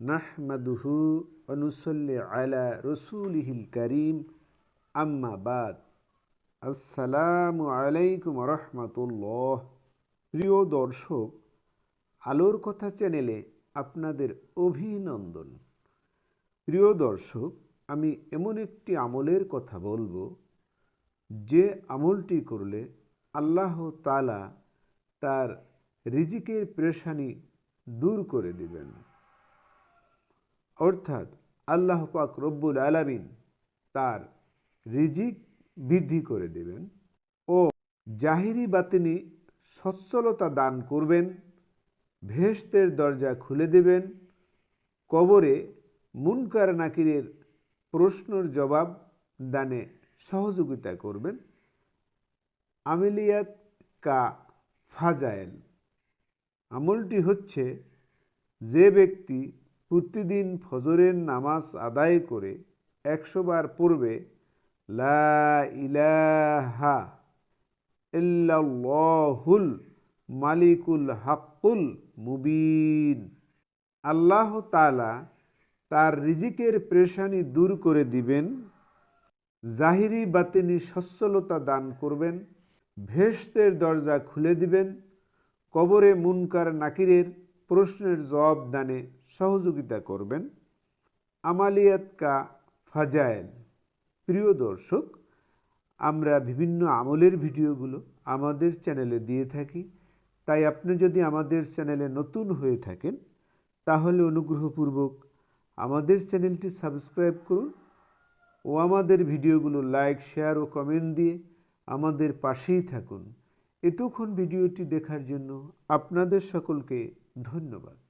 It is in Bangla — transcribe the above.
নাহমাদুহু অনুসল্লি আলা রসুলিহিল করিম। আম্মা বাদ। আসসালামু আলাইকুম রহমতুল্লাহ। প্রিয় দর্শক, আলোর কথা চ্যানেলে আপনাদের অভিনন্দন। প্রিয় দর্শক, আমি এমন একটি আমলের কথা বলব, যে আমলটি করলে আল্লাহ তালা তার রিজিকের পেরেশানি দূর করে দিবেন। অর্থাৎ আল্লাহ পাক রব্বুল আলামিন তার রিজিক বৃদ্ধি করে দেবেন ও জাহিরি বাতিনি সচ্ছলতা দান করবেন ভেস্তের দরজা খুলে দেবেন, কবরে মুনকার নাকিরের প্রশ্নর জবাব দানে সহযোগিতা করবেন। আমিলিয়াত কা ফাজায়েল আমলটি হচ্ছে যে ব্যক্তি প্রতিদিন ফজরের নামাজ আদায় করে একশো বার পড়বে, লা ইলাহা মালিকুল হাক্কুল মুবিন। আল্লাহ তালা তার রিজিকের প্রেশানি দূর করে দিবেন, জাহিরি বাতিনি সচ্ছলতা দান করবেন ভেস্তের দরজা খুলে দিবেন, কবরে মুনকার নাকিরের প্রশ্নের জবাব দানে সহযোগিতা করবেন আমালিয়াত কা ফাজায়েল। প্রিয় দর্শক, আমরা বিভিন্ন আমলের ভিডিওগুলো আমাদের চ্যানেলে দিয়ে থাকি। তাই আপনি যদি আমাদের চ্যানেলে নতুন হয়ে থাকেন, তাহলে অনুগ্রহপূর্বক আমাদের চ্যানেলটি সাবস্ক্রাইব করুন ও আমাদের ভিডিওগুলো লাইক, শেয়ার ও কমেন্ট দিয়ে আমাদের পাশেই থাকুন। এতক্ষণ ভিডিওটি দেখার জন্য আপনাদের সকলকে ধন্যবাদ।